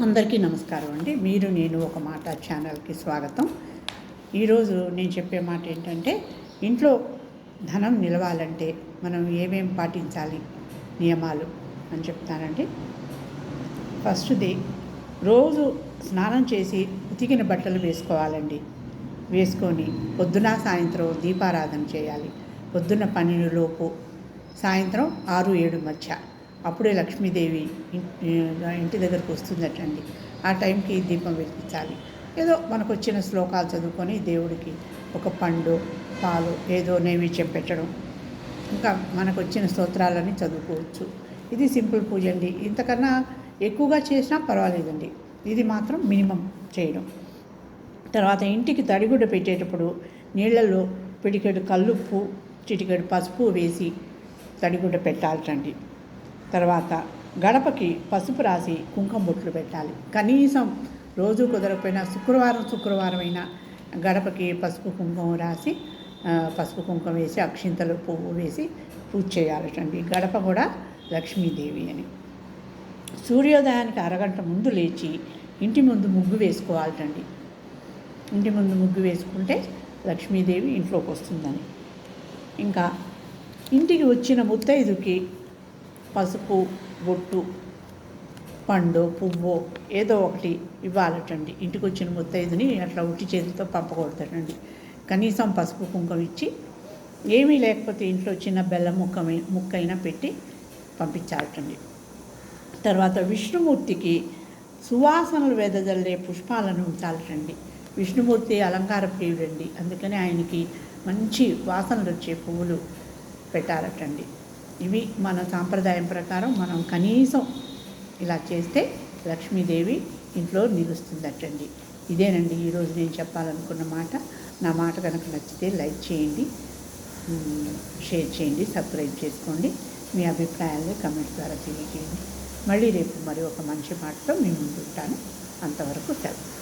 అందరికీ నమస్కారం అండి. మీరు నేను ఒక మాట ఛానల్కి స్వాగతం. ఈరోజు నేను చెప్పే మాట ఏంటంటే ఇంట్లో ధనం నిలవాలంటే మనం ఏమేం పాటించాలి? నియమాలు అని చెప్తానండి. ఫస్ట్ది రోజు స్నానం చేసి ఉతికిన బట్టలు వేసుకోవాలండి. వేసుకొని పొద్దున సాయంత్రం దీపారాధన చేయాలి. పొద్దున్న పన్నెండులోపు సాయంత్రం ఆరు ఏడు మధ్య. అప్పుడే లక్ష్మీదేవి ఇంటి దగ్గరకు వస్తుందటండి. ఆ టైంకి దీపం వెలిగించాలి. ఏదో మనకు వచ్చిన శ్లోకాలు చదువుకొని దేవుడికి ఒక పండు పాలు ఏదో నైవేద్యం పెట్టడం. ఇంకా మనకు వచ్చిన స్తోత్రాలని చదువుకోవచ్చు. ఇది సింపుల్ పూజ అండి. ఇంతకన్నా ఎక్కువగా చేసినా పర్వాలేదండి. ఇది మాత్రం మినిమం చేయడం. తర్వాత ఇంటికి తడిగుడ్డ పెట్టేటప్పుడు నీళ్ళల్లో పిడికెడు కల్లుప్పు చిటికెడు పసుపు వేసి తడిగుడ్డ పెట్టాలటండి. తర్వాత గడపకి పసుపు రాసి కుంకుమ బొట్లు పెట్టాలి. కనీసం రోజు కుదరకపోయినా శుక్రవారం శుక్రవారం అయినా గడపకి పసుపు కుంకుమ రాసి పసుపు కుంకుమ వేసి అక్షింతలు పువ్వు వేసి పూజ చేయాలటండి గడప కూడా లక్ష్మీదేవి అని. సూర్యోదయానికి అరగంట ముందు లేచి ఇంటి ముందు ముగ్గు వేసుకోవాలటండి ఇంటి ముందు ముగ్గు వేసుకుంటే లక్ష్మీదేవి ఇంట్లోకి వస్తుందని. ఇంకా ఇంటికి వచ్చిన ముత్తైదుకి పసుపు బొట్టు పండు పువ్వు ఏదో ఒకటి ఇవ్వాలటండి. ఇంటికి వచ్చిన ముత్తైదుని అట్లా ఉట్టి చేతితో పంపకూడదటండి కనీసం పసుపు కుంకుమ ఇచ్చి ఏమీ లేకపోతే ఇంట్లో చిన్న బెల్లం ముక్క ముక్కైనా పెట్టి పంపించాలటండి. తర్వాత విష్ణుమూర్తికి సువాసనలు వెదజల్లే పుష్పాలను ఉంచాలటండి. విష్ణుమూర్తి అలంకార ప్రియుడండి. అందుకని ఆయనకి మంచి వాసనలు వచ్చే పువ్వులు పెట్టాలటండి. ఇవి మన సాంప్రదాయం ప్రకారం మనం కనీసం ఇలా చేస్తే లక్ష్మీదేవి ఇంట్లో నిలుస్తుందటండి. ఇదేనండి ఈరోజు నేను చెప్పాలనుకున్న మాట. నా మాట కనుక నచ్చితే లైక్ చేయండి. షేర్ చేయండి. సబ్స్క్రైబ్ చేసుకోండి. మీ అభిప్రాయాలు కమెంట్స్ ద్వారా తెలియజేయండి. మళ్ళీ రేపు మరి ఒక మంచి మాటతో మీ ఉంటాను అంతవరకు సెలవు.